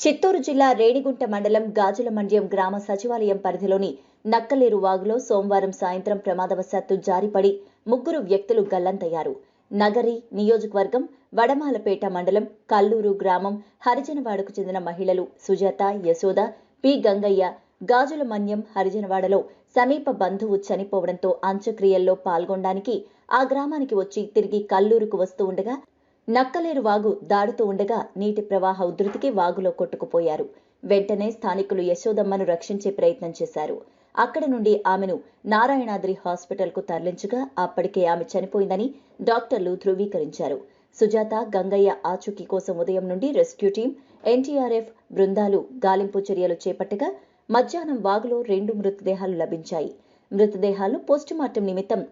చిత్తూరు జిల్లా రేణిగుంట మండలం గాజుల మండ్యం గ్రామ సచివాలయం పరిధిలోని నక్కలేరు వాగులో సోమవారం సాయంత్రం ప్రమాదవశాత్తు జారిపడి ముగ్గురు వ్యక్తులు గల్లంతయ్యారు. నగరి నియోజకవర్గం వడమాలపేట మండలం కల్లూరు గ్రామం హరిజనవాడకు చెందిన మహిళలు సుజాత యశోద పి. గంగయ్య గాజుల మన్యం హరిజనవాడలో సమీప బంధువు చనిపోవడంతో అంత్యక్రియల్లో పాల్గొనడానికి ఆ గ్రామానికి వచ్చి తిరిగి కల్లూరుకు వస్తూ ఉండగా నక్కలేరు వాగు దాడుతూ ఉండగా నీటి ప్రవాహ ఉధృతికి వాగులో కొట్టుకుపోయారు. వెంటనే స్థానికులు యశోదమ్మను రక్షించే ప్రయత్నం చేశారు. అక్కడ నుండి ఆమెను నారాయణాద్రి హాస్పిటల్కు తరలించగా అప్పటికే ఆమె చనిపోయిందని డాక్టర్లు ధృవీకరించారు. సుజాత గంగయ్య ఆచూకీ కోసం ఉదయం నుండి రెస్క్యూ టీం ఎన్టీఆర్ఎఫ్ బృందాలు గాలింపు చర్యలు చేపట్టగా మధ్యాహ్నం వాగులో రెండు మృతదేహాలు లభించాయి. మృతదేహాలు పోస్టుమార్టం నిమిత్తం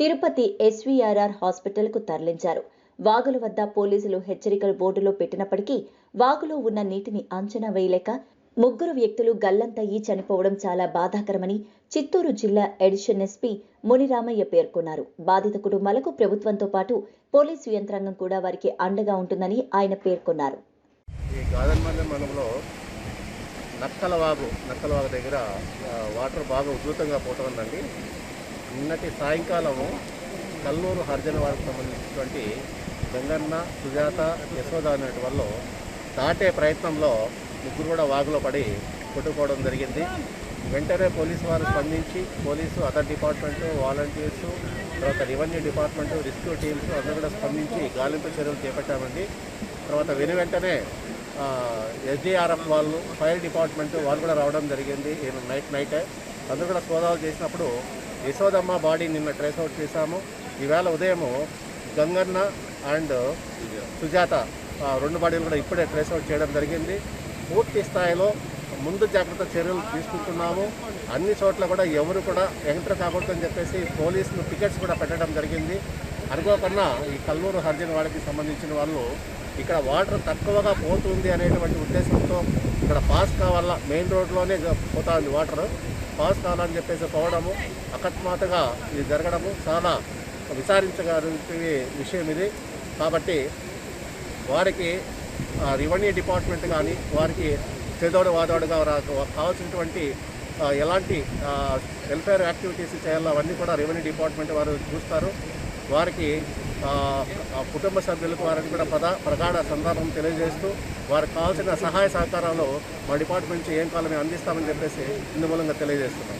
తిరుపతి ఎస్వీఆర్ఆర్ హాస్పిటల్కు తరలించారు. వాగుల వద్ద పోలీసులు హెచ్చరికల బోర్డులో పెట్టినప్పటికీ వాగులో ఉన్న నీటిని అంచనా వేయలేక ముగ్గురు వ్యక్తులు గల్లంతయ్యి చనిపోవడం చాలా బాధాకరమని చిత్తూరు జిల్లా ఎడిషన్ ఎస్పీ మునిరామయ్య పేర్కొన్నారు. బాధిత కుటుంబాలకు ప్రభుత్వంతో పాటు పోలీసు యంత్రాంగం కూడా వారికి అండగా ఉంటుందని ఆయన పేర్కొన్నారు. ఈ గాదన్మల్లె మండలంలో నక్కలవాగు నక్కలవాగు దగ్గర వాటర్ బాగా ఉధృతంగా పోవటం ఉందండి నిన్నటి సాయంకాలము కల్లూరు హరిజన వారికి సంబంధించినటువంటి గంగన్న సుజాత యశోద అనేటి వాళ్ళు దాటే ప్రయత్నంలో ముగ్గురు కూడా వాగులో పడి కొట్టుకోవడం జరిగింది. వెంటనే పోలీసు వారు స్పందించి పోలీసు అదర్ డిపార్ట్మెంటు వాలంటీర్సు తర్వాత రెవెన్యూ డిపార్ట్మెంటు రెస్క్యూ టీమ్స్ అందరూ కూడా స్పందించి గాలింపు చర్యలు చేపట్టామండి. తర్వాత వెను వెంటనే ఎస్డీఆర్ఎఫ్ వాళ్ళు ఫైర్ డిపార్ట్మెంట్ వాళ్ళు కూడా రావడం జరిగింది. ఈ నైట్ నైటే అందరూ కూడా సోదాలు చేసినప్పుడు యశోదమ్మ బాడీ నిన్న ట్రేస్ అవుట్ చేశాము. ఈవేళ ఉదయము గంగన్న అండ్ సుజాత రెండు బాడీలు కూడా ఇప్పుడే ట్రేస్ అవుట్ చేయడం జరిగింది. పూర్తి స్థాయిలో ముందు జాగ్రత్త చర్యలు తీసుకుంటున్నాము. అన్ని చోట్ల కూడా ఎవరు కూడా ఎంటర్ కాకూడదని చెప్పేసి పోలీసులు టికెట్స్ కూడా పెట్టడం జరిగింది. అనుకోకుండా ఈ కల్లూరు హర్జన్ వాడికి సంబంధించిన వాళ్ళు ఇక్కడ వాటర్ తక్కువగా పోతుంది అనేటువంటి ఉద్దేశంతో ఇక్కడ పాస్ కావాలా మెయిన్ రోడ్లోనే పోతా ఉంది వాటర్. పాస్ కావాలని చెప్పేసి పోవడము అకస్మాత్తుగా ఇది జరగడము చాలా విచారించగలిగే విషయం ఇది. కాబట్టి వారికి రెవెన్యూ డిపార్ట్మెంట్ కానీ వారికి చేదోడు వాదోడుగా కావాల్సినటువంటి ఎలాంటి వెల్ఫేర్ యాక్టివిటీస్ చేయాలో అవన్నీ కూడా రెవెన్యూ డిపార్ట్మెంట్ వారు చూస్తారు. వారికి కుటుంబ సభ్యులకు వారిని కూడా ప్రధా ప్రగాఢ సందర్భం తెలియజేస్తూ వారికి కావాల్సిన సహాయ సహకారాలు మా డిపార్ట్మెంట్ నుంచి ఏం కావాలో మేము అందిస్తామని చెప్పేసి ఇందు మూలంగా తెలియజేస్తున్నాం.